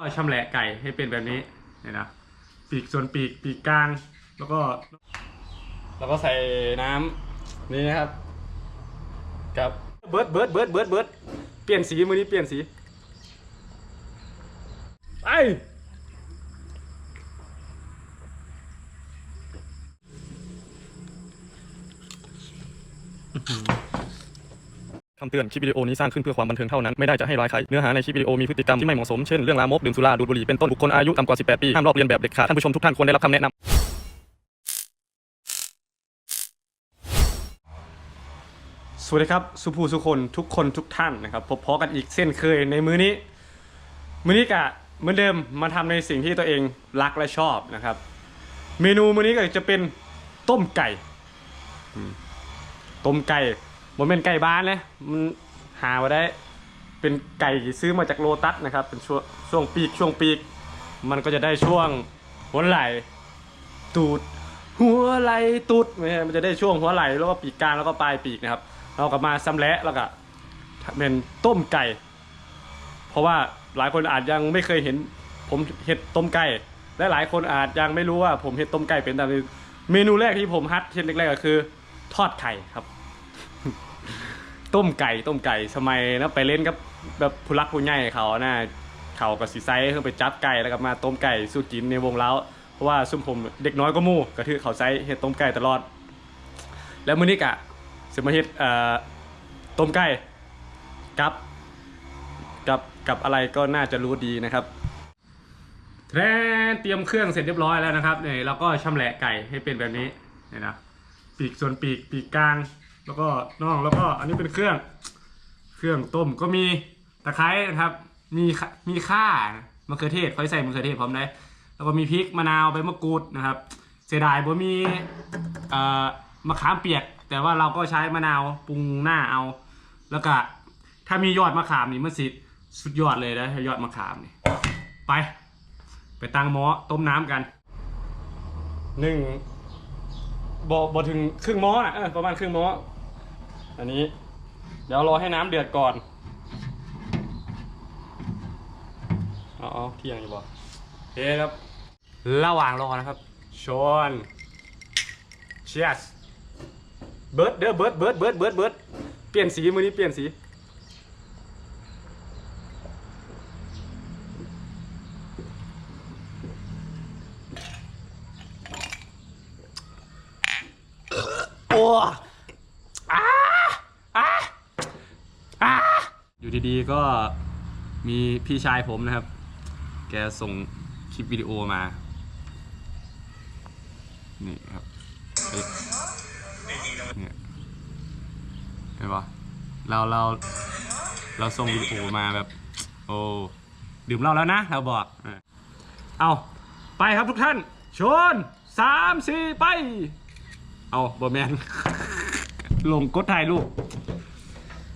ก็ชำแหละไก่ให้เป็นแบบนี้เนี่ยนะปีกส่วนปีกปีกกลาง แล้วก็ แล้วก็ใส่น้ำนี่นะครับกับเบิร์ดเบิร์ดเบิร์ดเบิร์ดเบิร์ดเปลี่ยนสีมือนี้เปลี่ยนสีไป คำเตือน คลิปวิดีโอนี้สร้างขึ้นเพื่อความบันเทิงเท่านั้น ไม่ได้จะให้ร้ายใคร เนื้อหาในคลิปวิดีโอมีพฤติกรรมที่ไม่เหมาะสม เช่น เรื่องลามก ดื่มสุรา ดูดบุหรี่ เป็นต้น บุคคลอายุต่ำกว่า 18 ปี ห้ามลอกเลียนแบบเด็ดขาด ท่านผู้ชมทุกท่านควรได้รับคำแนะนำ สวัสดีครับ สุภูสุคนทุกคนทุกท่านนะครับ พบพอกันอีกเส้นเคยในมื้อนี้ มื้อนี้กะเหมือนเดิม มาทำในสิ่งที่ตัวเองรักและชอบนะครับ เมนูมื้อนี้ก็จะเป็นต้มไก่ ต้มไก่ บนเป็นไก่บ้านเลยมันหามาได้ เป็นไก่ซื้อมาจากโลตัสนะครับ เป็นช่วงช่วงปีกช่วงปีก มันก็จะได้ช่วงหัวไหล่ตูด หัวไหล่ตูดไม่ใช่มันจะได้ช่วงหัวไหล่แล้วก็ปีกกลางแล้วก็ปลายปีกนะครับ เราก็มาซ้ำและแล้วก็เป็นต้มไก่ เพราะว่าหลายคนอาจยังไม่เคยเห็นผมเห็ดต้มไก่และหลายคนอาจยังไม่รู้ว่าผมเห็ดต้มไก่เป็นแต่เมนูแรกที่ผมฮัดเห็ดแรกๆก็คือ ทอดไข่ครับ ต้มไก่ต้มไก่สมัยนะไปเล่นกับแบบผู้รักผู้ใหญ่เขานะเขากับสีไซส์เพิ่งไปจับไก่แล้วก็มาต้มไก่สู้กินในวงเล้าเพราะว่าซุ่มผมเด็กน้อยก็มู่ก็คือเขาไซส์เห็ดต้มไก่ตลอด แล้วมื้อนี้กะสิมาเฮ็ดเอ่อต้มไก่กับกับกับอะไรก็น่าจะรู้ดีนะครับแทนเตรียมเครื่องเสร็จเรียบร้อยแล้วนะครับเนี่ยเราก็ชำแหละไก่ให้เป็นแบบนี้เนี่ยนะปีกส่วนปีกปีกกลาง แล้วก็น่องแล้วก็อันนี้เป็นเครื่อง เครื่องต้มก็มีตะไคร้นะครับ มีมีข่ามะเขือเทศค่อยใส่มะเขือเทศพร้อมได้แล้วก็มีพริกมะนาวใบมะกรูดนะครับ เสียดายบ่มีเอ่อมะขามเปียก แต่ว่าเราก็ใช้มะนาวปรุงหน้าเอา แล้วก็ถ้ามียอดมะขามนี่มันสิสุดยอดเลยนะยอดมะขามนี่ไป ไปตั้งหม้อต้มน้ำกันหนึ่งบ่บ่ถึงครึ่งหม้อนะประมาณครึ่งหม้อ อันนี้ เดี๋ยวรอให้น้ำเดือดก่อน เอาเอาเที่ยงอยู่บ่โอเคครับ ระหว่างรอนะครับชอนเชียสเบิร์ดเด้อเบิร์ดเบิร์ดเบิร์ดเบิร์ดเบิร์ดเปลี่ยนสีมือนี้เปลี่ยนสี โอ้อาอาอา อยู่ดีๆก็มีพี่ชายผมนะครับ แกส่งคลิปวิดีโอมา นี่ครับเนี่ยเห็นปะเราเราเราส่งวิดีโอมาแบบ โอ้ดื่มเหล้าแล้วนะ เราบอก เอาไปครับทุกท่าน ชนสามสี่ไป เอาบอแมนลงกดถ่ายรูป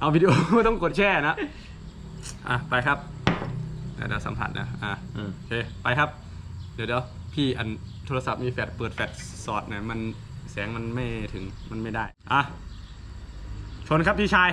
เอาวิดีโอไม่ต้องกดแช่นะ อะ ไปครับเดี๋ยวเดี๋ยวสัมผัสนะ อะโอเค ไปครับ เดี๋ยวเดี๋ยวพี่อันโทรศัพท์มีแฟลชเปิดแฟลชสอดเนี่ยมันแสงมันไม่ถึงมันไม่ได้ อะ ชนครับพี่ชาย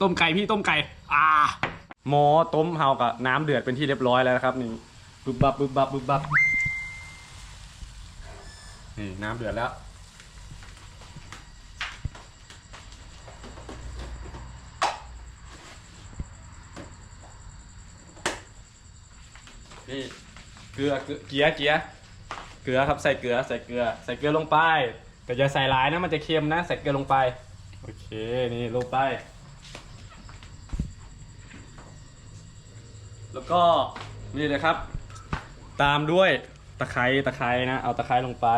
ต้มไก่พี่ต้มไก่ อ่า หมอต้มเฮากับน้ำเดือดเป็นที่เรียบร้อยแล้วนะครับ นี่บึบบับบึบบับบึบบับนี่น้ำเดือดแล้ว นี่เก ลือเกลือเกี๊ยเกี๊ยะเกลือครับใส่เกลือใส่เกลือ ใส่เกลือลงไป แต่อย่าใส่หลายนะมันจะเค็มนะใส่เกลือลงไป โอเคนี่ลงไป แล้วก็นี่เลยครับ ตามด้วยตะไคร้ตะไคร้นะ เอาตะไคร้ลงไป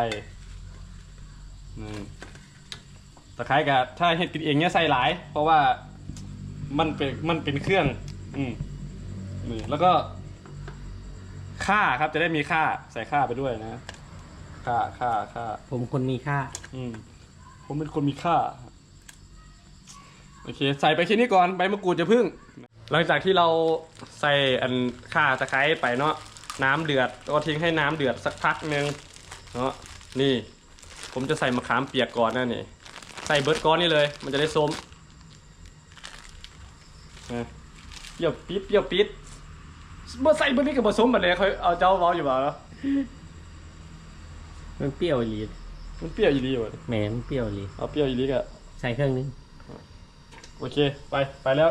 นี่ตะไคร้กับถ้าเห็ดกินเองเนี่ยใส่หลาย เพราะว่ามันเป็นมันเป็นเครื่อง อืมนี่แล้วก็ ข่าครับจะได้มีข่าใส่ข่าไปด้วยนะ ค่าค่าค่าผมคนมีค่า อืมผมเป็นคนมีค่าโอเคใส่ไปแค่นี้ก่อนใบมะกรูดจะพึ่ง หลังจากที่เราใส่อันข่าตะไคร้ไปเนาะน้ำเดือดก็ทิ้งให้น้ำเดือดสักพักหนึ่งเนาะนี่ ผมจะใส่มะขามเปียกก่อนนะนี่ ใส่เบิร์ดก้อนนี่เลย มันจะได้ส้มนะเปรี้ยวปี๊ดเปรี้ยวปี๊ด เมื่อใส่เบิร์ดนี่กับผสมหมดเลยเขาเอาเจ้าเว้าอยู่บ่าแล้วมันเปรี้ยวอีหลีมันเปรี้ยวอยู่ดีอยู่แหมมันเปรี้ยวอีหลีเอาเปรี้ยวอีกนิดอะใส่เครื่องนึงโอเค ไปไปแล้ว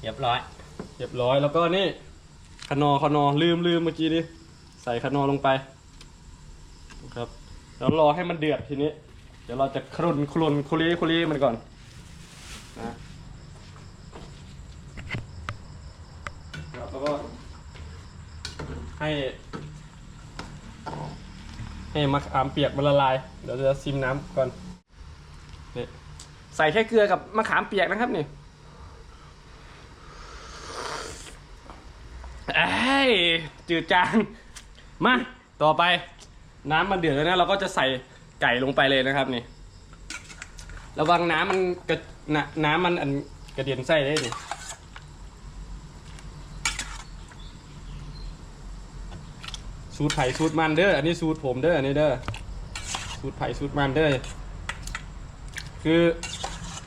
เรียบร้อย เรียบร้อยแล้วก็นี่ขนอขนอลืมลืมเมื่อกี้นี่ใส่ขนอลงไปครับแล้วรอให้มันเดือดทีนี้ เดี๋ยวเราจะครุนครุนคุรีคุรีมันก่อนนะครับแล้วก็ให้ ให้มะขามเปียกมันละลาย เดี๋ยวจะซิมน้ำก่อนนี่ใส่แค่เกลือกับมะขามเปียกนะครับนี่เอ้จืดจางมาต่อไป น้ำมันเดือดแล้วนะเราก็จะใส่ไก่ลงไปเลยนะครับนี่ ระวังน้ำมันกระนน้ำมันอันกระเด็นไส้ได้ดิ สูตรไผ่สูตรมันเด้ออันนี้สูตรผมเด้ออันนี้เด้อสูตรไผ่สูตรมันเด้อคือ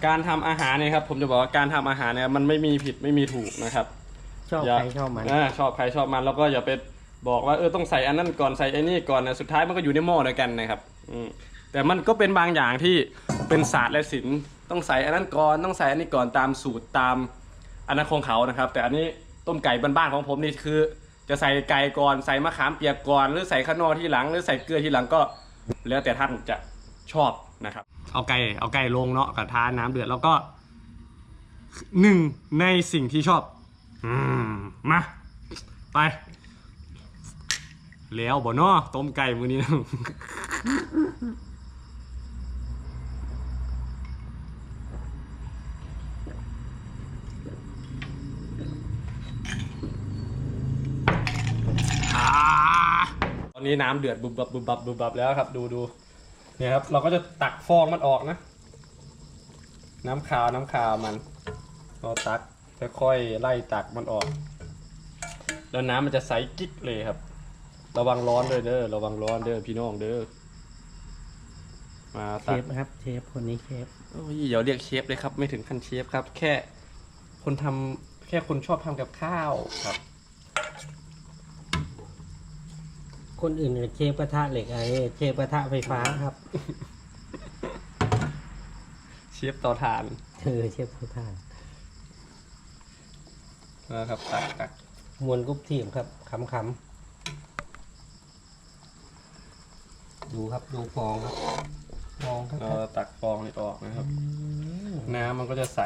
การทำอาหารเนี่ยครับ ผมจะบอกว่าการทำอาหารเนี่ยมันไม่มีผิดไม่มีถูกนะครับ ชอบอย่าใครชอบมันาชอบใครชอบมันแล้วก็อย่าไปบอกว่าเออต้องใส่อันนั้นก่อนใส่ไอ้นี่ก่อนนะสุดท้ายมันก็อยู่ในหม้อเดียวกันนะครับ อืมแต่มันก็เป็นบางอย่างที่เป็นศาสตร์และศิลป์ต้องใส่อันนั้นก่อนต้องใส่อันนี้ก่อนตามสูตรตามอันนั้นของเขานะครับ แต่อันนี้ต้มไก่บ้านๆของผมนี่คือ จะใส่ไก่ก่อนใส่มะขามเปียกก่อน หรือใส่ขนอที่หลัง หรือใส่เกลือที่หลังก็ แล้วแต่ท่านจะชอบนะครับ เอาไก่เอาไก่ลงเนาะกระทาน้ำเดือดแล้วก็หนึ่งในสิ่งที่ชอบ อืมมาไป แล้วบ่เนาะต้มไก่มื้อนี้นะ อ่าต อนนี้น้ำเดือดบุบบับบุบบับบุบบับแล้วครับดูดูเนี่ยครับ เราก็จะตักฟองมันออกนะ น้ำขาวน้ำขาวมันเราตักค่อยๆไล่ตักมันออก แล้วน้ำมันจะใสกิ๊กเลยครับ ระวังร้อนด้วยเด้อระวังร้อนเด้อพี่น้องเด้อมาเชตักฟนะครับเชฟคนนี้เชฟโอ้ยเดี๋ยวเรียกเชฟเลยครับ ไม่ถึงขั้นเชฟครับ แค่คนทำแค่คนชอบทำกับข้าวครับ คนอื่นเนี่ยเชฟกระทะเหล็กไอ้เชฟกระทะไฟฟ้าครับเชฟเตาถ่านเออเชฟกระทะนะครับตักตักมวนกุ๊บทีมครับขำๆดูครับดูฟองครับฟองครับเราตักฟองนี่ออกนะครับ น้ำมันก็จะใส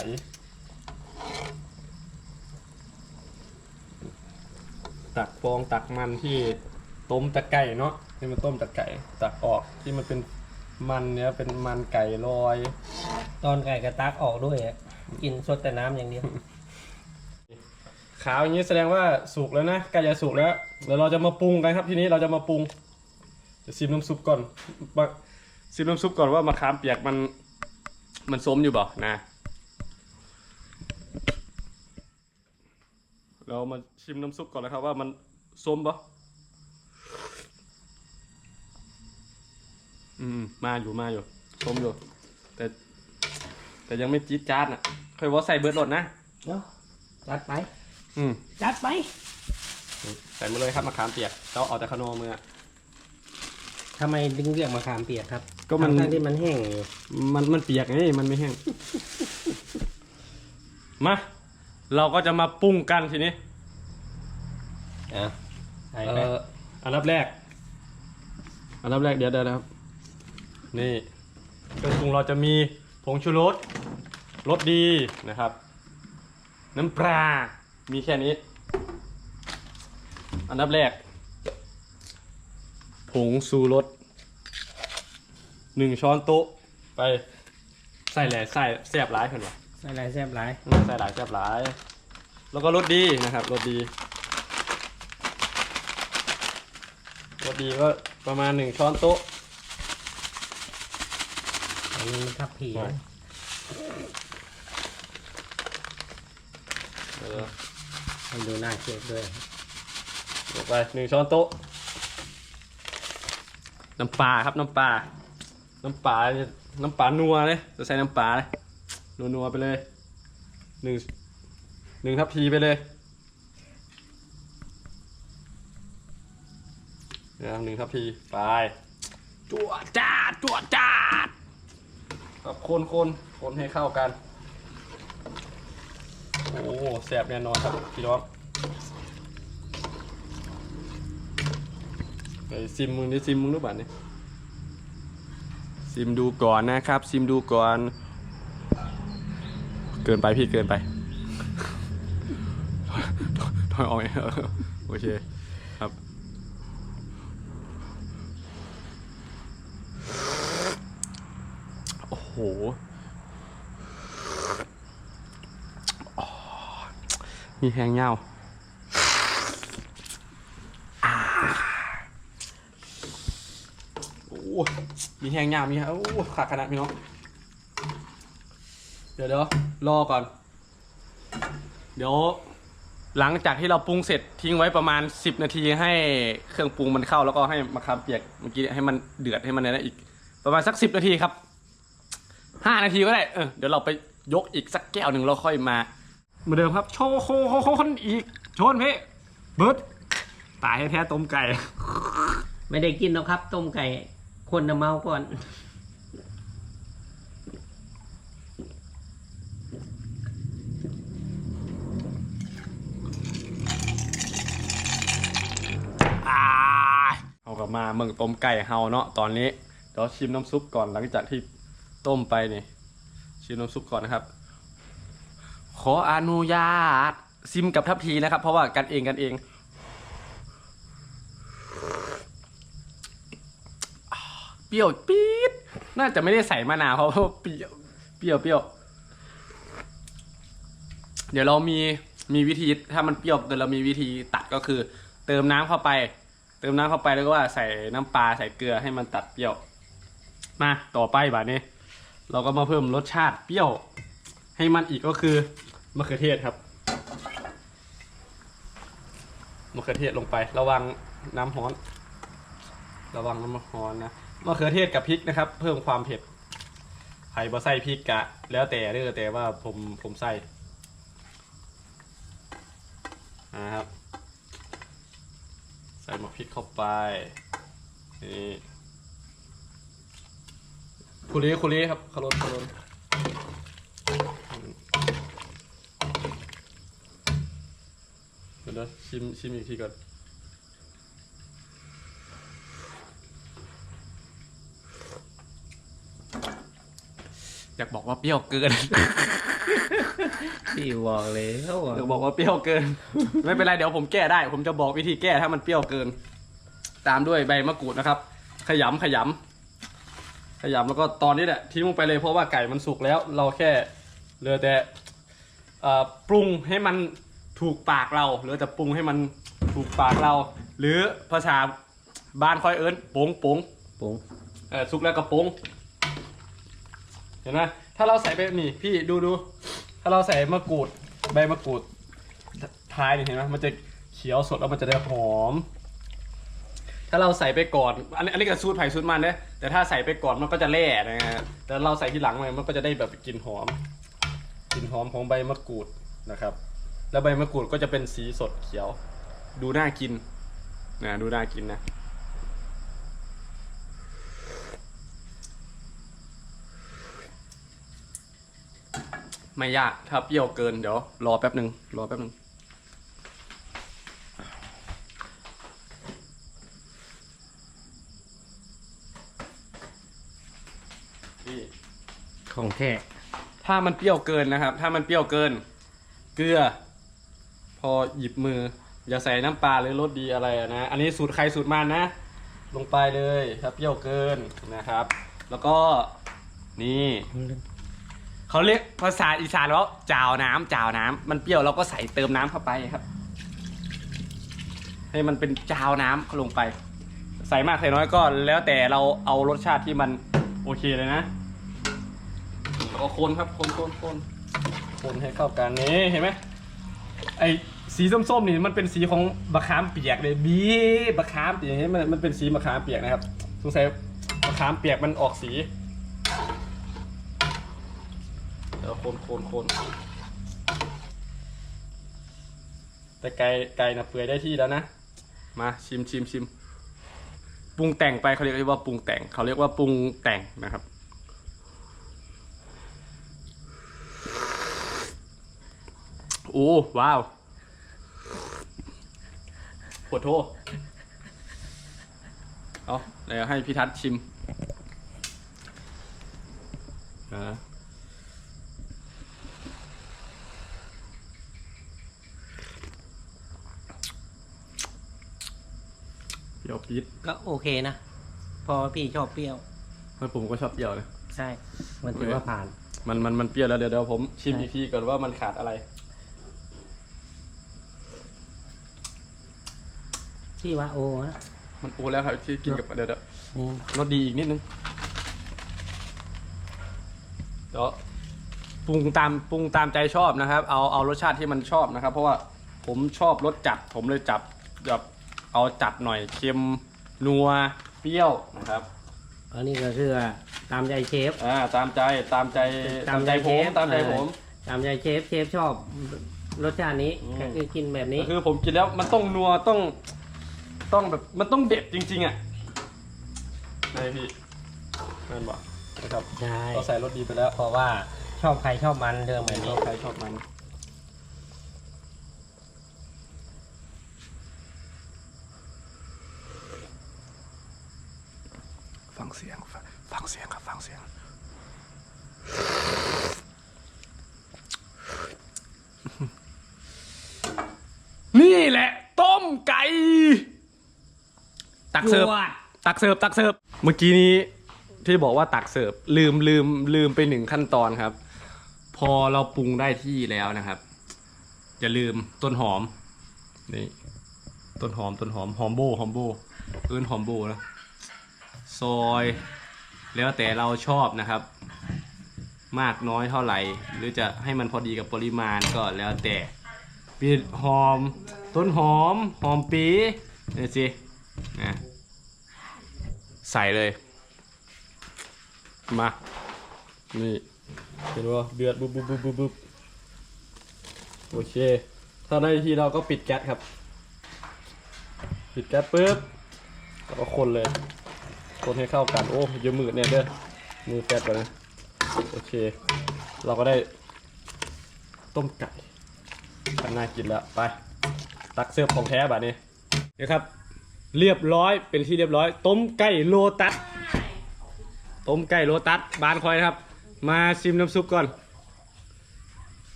ตักฟองตักมันที่ ต้มตะไก่เนาะที่มันต้มตะไก่ตักออกที่มันเป็นมันเนี้ยเป็นมันไก่ลอย ตอนไก่กระตักออกด้วยอะกินสดแต่น้ำอย่างเดียว ขาวอย่างนี้แสดงว่าสุกแล้วนะใกล้จะสุกแล้วเดี๋ยวเราจะมาปรุงกันครับทีนี้เราจะมาปรุงจะซิมน้ำซุปก่อนมาซิมน้ำซุปก่อนว่ามะขามเปียกมันมันส้มอยู่บ่นะเรามาชิมน้ำซุปก่อนนะครับว่ามันส้มป อืมมาอยู่มาอยู่ส้มอยู่ แต่ แต่ยังไม่จี๊ดจ๊าดน่ะค่อยว่าใส่เบิร์ดหลดนะเนาะจัดไป อืมจัดไป ใส่มาเลยครับมะขามเปียกเราเอาแต่ขนมมือทำไมดึงเรียกมะขามเปียกครับก็มัน ทั้งๆที่มันแห้งอยู่มันมันเปียกไงมันไม่แห้ง มาเราก็จะมาปรุงกันทีนี้อะ ใส่เอ่ไปออันดับแรก อันดับแรกเดี๋ยวเดี๋ยวนะครับ นี่เครื่องปรุงเราจะมีผงชูรสรสดีนะครับ น้ำปลา มีแค่นี้ อันดับแรก ผงซูรสหนึ่งช้อนโต๊ะไปใส่แหล่ใส่แซ่บร้ายเห็นปะใส่หลายแซ่บหลายอืมใส่หลายแซ่บหลาย แล้วก็รสดีนะครับรสดีรสสดีก็ประมาณหนึ่งช้อนโต๊ะอันนี้ ทับผีใช่นะ เออให้ดูหน้าเชฟด้วย ลงไปหนึ่งช้อนโต๊ะ น้ำปลาครับน้ำปลา น้ำปลาเนี่ยน้ำปลานัวเลย จะใส่น้ำปลาเลยนัวนัวๆไปเลยหนึ่งหนึ่งทัพพีไปเลยนะครับหนึ่งทัพพีไปจั่วจ้าดจั่วจ้า ดครับคนคนคนให้เข้ากัน โอ้แสบแน่นอนครับพี่น้องไอซิมมึงนี่ซิมมึงหรือเปล่านี่ซิมดูก่อนนะครับ ซิมดูก่อน เกินไปพี่เกินไปถอยออกไหมเออโอเคครับ โอ้โหอ๋อ มีแหงเงาโอ้มีแห้งามมีโอ้ขาดขนาดพี่น้อง เดี๋ยวเดี๋ยวรอก่อน เดี๋ยว หลังจากที่เราปรุงเสร็จทิ้งไว้ประมาณ 10 นาทีให้เครื่องปรุงมันเข้าแล้วก็ให้มะขามเปียกเมื่อกี้ให้มันเดือดให้มันอะไรนะอีก ประมาณสัก 10 นาทีครับ 5นาทีก็ได้เออเดี๋ยวเราไปยกอีกสักแก้วหนึ่งเราค่อยมา เหมือนเดิมครับ โชว์โคโคโคนอีก โชนพี่เบิร์ดตายให้แท้ต้มไก่ ไม่ได้กินหรอกครับ ต้มไก่ คนน่ะเมาก่อน อ่าเอากลับมาเมืองต้มไก่เฮาเนาะตอนนี้เดี๋ยวชิมน้ำซุปก่อนหลังจากที่ ต้มไปนี่ชิมน้ำซุปก่อนนะครับ ขออนุญาตซิมกับทัพทีนะครับ เพราะว่ากันเองกันเอง เปรี้ยวปี๊ดน่าจะไม่ได้ใส่มะนาวเพราะว่าเปรี้ยวเปรี้ยวเปรี้ยว เดี๋ยวเรามีมีวิธีถ้ามันเปรี้ยวเกินเรามีวิธีตัดก็คือ เติมน้ำเข้าไป เติมน้ำเข้าไปแล้วก็ใส่น้ำปลาใส่เกลือให้มันตัดเปรี้ยว มาต่อไปแบบนี้ เราก็มาเพิ่มรสชาติเปรี้ยว ให้มันอีกก็คือมะเขือเทศครับมะเขือเทศลงไประวังน้ำร้อน ระวังน้ำร้อนนะมะเขือเทศกับพริกนะครับ เพิ่มความเผ็ดใครบ่ใส่พริกกะ แล้วแต่เด้อแต่ว่าผมผมใส่นะครับ ใส่หมกพริกเข้าไปนี่ คุรีคุรีครับขลนขลนอืมเดี๋ยวนะชิมชิมอีกทีก่อนอยากบอกว่าเปรี้ยวเกิน พี่บอกเลยเขาบอกเดี๋ยวบอกว่าเปรี้ยวเกิน ไม่เป็นไรเดี๋ยวผมแก้ได้ ผมจะบอกวิธีแก้ถ้ามันเปรี้ยวเกิน ตามด้วยใบมะกรูดนะครับ ขยำขยำ ขยำแล้วก็ตอนนี้แหละทิ้งลงไปเลยเพราะว่าไก่มันสุกแล้ว เราแค่เหลือแต่เอ่อปรุงให้มันถูกปากเราเหลือแต่ปรุงให้มันถูกปากเรา หรือภาษาบ้านคอยเอิญโป๋งโป๋งปุ้งเออสุกแล้วก็โป๋งเห็นไหมถ้าเราใส่ไปนี่พี่ดูดูถ้าเราใส่มะกรูดใบมะกรูดท้ายนี่เห็นไหมมันจะเขียวสดแล้วมันจะได้หอม ถ้าเราใส่ไปก่อน อันนี้อันนี้ก็สูตรไผ่สูตรมันเนี่ย แต่ถ้าใส่ไปก่อนมันก็จะแล่นะฮะแต่เราใส่ทีหลังเลยมันก็จะได้แบบกลิ่นหอมกลิ่นหอมของใบมะกรูดนะครับ แล้วใบมะกรูดก็จะเป็นสีสดเขียว ดูน่ากินนะดูน่ากินนะไม่ยากถ้าเปรี้ยวเกินเดี๋ยวรอแป๊บหนึ่งรอแป๊บหนึ่งนี่ ของแท้ ถ้ามันเปรี้ยวเกินนะครับ ถ้ามันเปรี้ยวเกิน เกลือ พอหยิบมือ อย่าใส่น้ำปลาหรือรสดีอะไรนะ อันนี้สูตรใครสูตรมันนะ ลงไปเลยถ้าเปรี้ยวเกินนะครับ แล้วก็นี่เขาเรียกภาษาอีสานว่าจาวน้ำจาวน้ำมันเปรี้ยวเราก็ใส่เติมน้ำเข้าไปครับ ให้มันเป็นจาวน้ำเขาลงไป ใส่มากใส่น้อยก็แล้วแต่เราเอารสชาติที่มันโอเคเลยนะ ก็คนครับคนคนคนคนให้เข้ากันนี่เห็นไหมไอสีส้มๆนี่มันเป็นสีของบะขามเปียกเลยบีบะขามเปียกเห็นไหมมันมันเป็นสีบะขามเปียกนะครับสงสัยบะขามเปียกมันออกสีเดี๋ยวคนคนคนแต่ไก่ไก่นะเปื่อยได้ที่แล้วนะ มาชิมชิมชิมปรุงแต่งไปเขาเรียกว่าปรุงแต่งเขาเรียกว่าปรุงแต่งนะครับ โอ้ว้าวปวดโทเอาเดี๋ยวให้พี่ทัศน์ชิมนะเปรี้ยวปี๊ดก็โอเคนะ พอพี่ชอบเปรี้ยวไม่ผมก็ชอบเปรี้ยวเลยใช่ มันถือว่าผ่าน มันมันมันเปรี้ยวแล้วเดี๋ยวเดี๋ยวผมชิมใช่อีกทีก่อนว่ามันขาดอะไร พี่ว่าโอนะมันโอ้แล้วครับที่กินกับเดี๋ยวเดี๋ยวอืมรสดีอีกนิดนึงเดี๋ยวปรุงตามปรุงตามใจชอบนะครับ เอาเอารสชาติที่มันชอบนะครับ เพราะว่าผมชอบรสจัด ผมเลยจับแบบเอาจัดหน่อยเค็มนัวเปรี้ยวนะครับอันนี้ก็คือตามใจเชฟ อ่าตามใจตามใจตามใจผมเชฟตามใจเออผมตามใจเชฟเชฟชอบรสชาตินี้อืม ก็คือกินแบบนี้ก็คือผมกินแล้วมันต้องนัวต้อง ต้องแบบมันต้องเด็ดจริง ๆอะนายพี่นั่นบอกนะครับใช่เราใส่รสดีไปแล้ว เพราะว่าชอบใครชอบมันเรื่องแบบชนี้อบใครชอบมันฟังเสียงฟังฟังเสียงครับฟังเสียง นี่แหละ ต้มไก่ ตักเสิร์ฟจวดตักเสิร์ฟตักเสิร์ฟเมื่อกี้นี้ที่บอกว่าตักเสิร์ฟลืมลืมลืมไปหนึ่งขั้นตอนครับ พอเราปรุงได้ที่แล้วนะครับอย่าลืมต้นหอมนี่ต้นหอมต้นหอมหอมโบหอมโบเอิ้นหอมโบนะซอย แล้วแต่เราชอบนะครับ มากน้อยเท่าไหร่ หรือจะให้มันพอดีกับปริมาณก็แล้วแต่ปีหอม ต้นหอมหอมปีนี่สินะ ใส่เลย มา นี่ เห็นว่าเดือดบุบบุบบุบบุบโอเค ถ้าได้ทีเราก็ปิดแก๊สครับ ปิดแก๊สปุ๊บแล้วก็คนเลย คนให้เข้ากัน โอ้ยอะมือเนี่ยเด้อ มือแฟบไปนะ โอเค เราก็ได้ ต้มไก่อันน่ากินแล้ว ไป ตักเสิร์ฟของแท้แบบนี้นะครับ เรียบร้อยเป็นที่เรียบร้อย ต้มไก่โลตัสต้มไก่โลตัสบานคอยนะครับ มาชิมน้ำซุปก่อน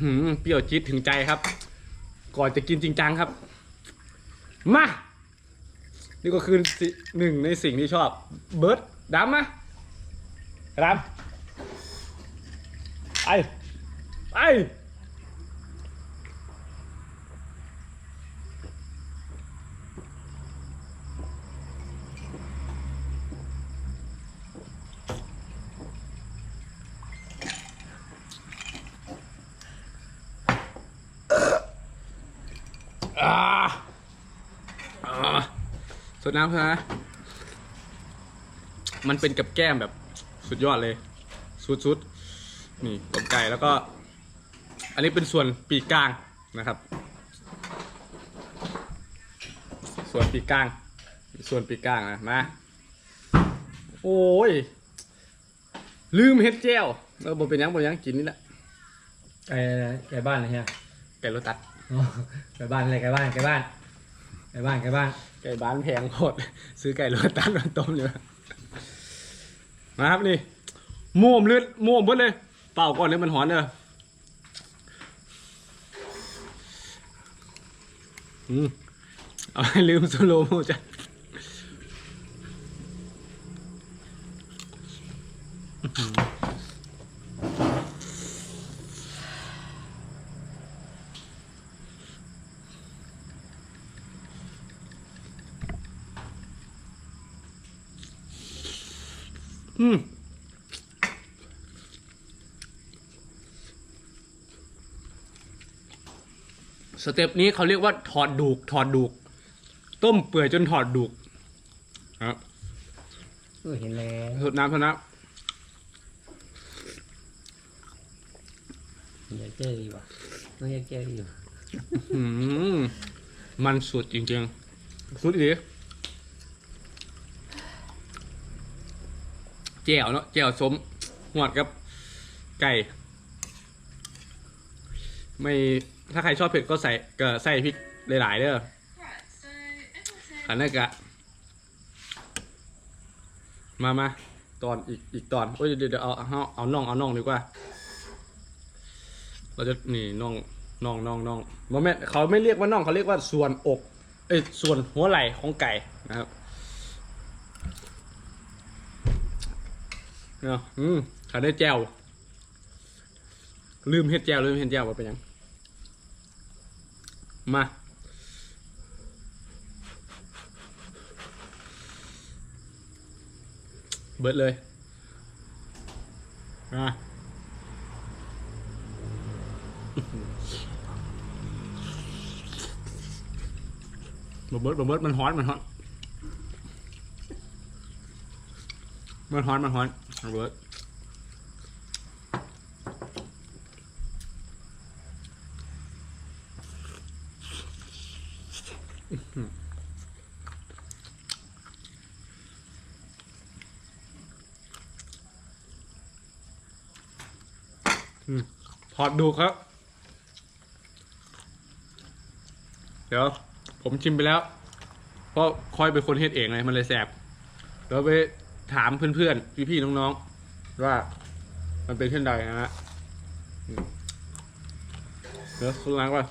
หือเปรี้ยวจี๊ดถึงใจครับ ก่อนจะกินจริงจังครับ มานี่ก็คือสิหนึ่งในสิ่งที่ชอบ เบิร์ดดำมาดำไปไปอ่ สดน้ำใช่ไหมมันเป็นกับแก้มแบบสุดยอดเลยสุดๆนี่ต้มไก่แล้วก็ อันนี้เป็นส่วนปีกกลางนะครับ ส่วนปีกกลาง ส่วนปีกกลางนะมาโอ้ย ลืมเฮ็ดเจลเออบ่เป็นหยังบ่เป็นหยังกินนี่แหละไก่ไก่บ้านเลยใช่ไหมไก่โไก่บ้านอะไรไก่บ้านไก่บ้านไก่บ้านไก่บ้านไก่บ้านแพงโคตรซื้อไก่โรตัสมาต้มเลยนะครับนี่ม่วมเลือดม่วมเบิดเลย เป่าก่อนเลยมันหอนเนออืมเอาให้ลืมสโลโมจ้ะ อืมส เต็ปนี้เขาเรียกว่าถอดดูก ถอดดูก ต้มเปื่อยจนถอดดูกครับเออเห็นแล้วสดน้ำเท่านั้นอยากเจออยู่ว่ะน้องอยากเจออยู่อืมมันสุดจริงๆ สุดดีแจ่วเนาะแจ่วสมหวดกับไก่ ไม่ ถ้าใครชอบเผ็ดก็ใส่ก็ใส่พริกหลายๆเด้อขันนั่นกะมามาตอนอีกอีกตอนโอ้ยเดี๋ยวเดี๋ยวเอาเอาเอาน่องเอาน่องดีกว่า เราจะนี่น่องน่องน่องน่องโมเมนเขาไม่เรียกว่าน่องเขาเรียกว่าส่วนอกเอ้ยส่วนหัวไหล่ของไก่นะครับเนาะอืมขาได้แจวลืมเฮ็ดแจวลืมเฮ็ดแจวว่าเป็นหยัง มา เบิดเลยมาบเบิดบเบิดมันฮ้อนมันฮ้อนมันฮ้อนมันฮ้อนบะเบิดอืม ถอดดูครับ เดี๋ยว ผมชิมไปแล้ว เพราะคอยเป็นคนเฮ็ดเองไงมันเลยแสบแล้วไปถามเพื่อนๆ พี่ๆ น้องๆ ว่ามันเป็นเช่นใดนะฮะเดี๋ยวคุณล้างก่อน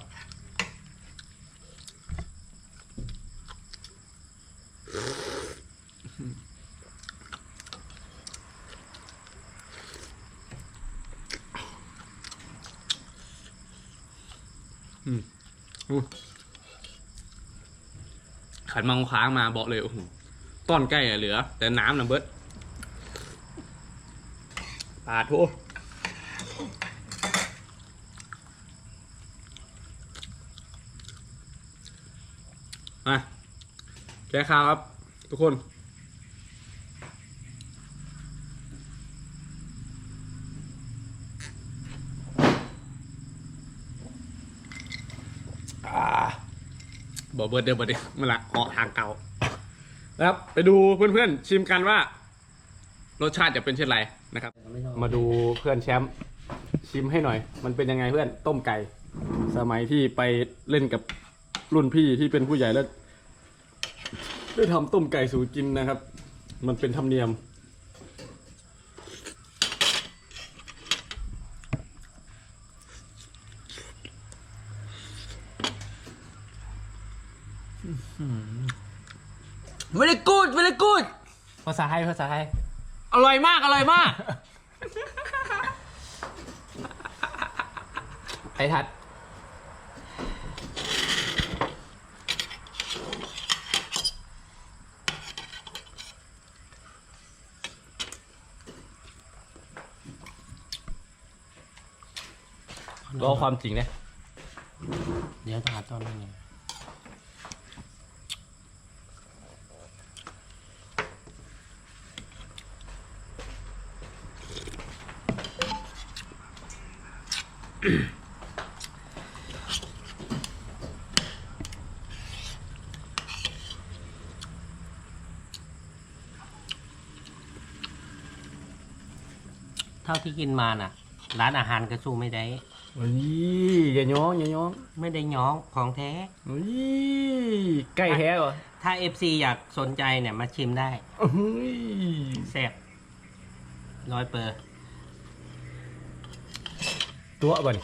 อืมอู้ ขันมังค้างมาบอกเลยโอ้โหต้อนใกล้อะเหลือ แต่น้ำนะเบิดปาทุมาแก้ข้าวครับ ทุกคน อ่า บอเบิร์ดเดอร์เบิร์ดเดอร์มันละออกทางเก่านะครับไปดูเพื่อนๆชิมกันว่า รสชาติจะเป็นเช่นไรนะครับ มาดูเพื่อนแชมป์ชิมให้หน่อย มันเป็นยังไงเพื่อนต้มไก่ สมัยที่ไปเล่นกับรุ่นพี่ที่เป็นผู้ใหญ่แล้วได้ทำต้มไก่สู่กินนะครับ มันเป็นธรรมเนียม เวลกูดเวลกูดภาษาไทยภาษาไทยอร่อยมากอร่อยมากไทยทัด ก็ความจริงนะเดี๋ยวถามตอนนี้ เท่าที่กินมาน่ะ ร้านอาหารก็สู้ไม่ได้เฮ้ยอย่าย้องอย่าย้องไม่ได้ย้องของแท้เฮ้ยใกล้แท้เหรอถ้า FC อยากสนใจเนี่ยมาชิมได้เฮ้ยแซ่บร้อยเปอร์ตัวบ่น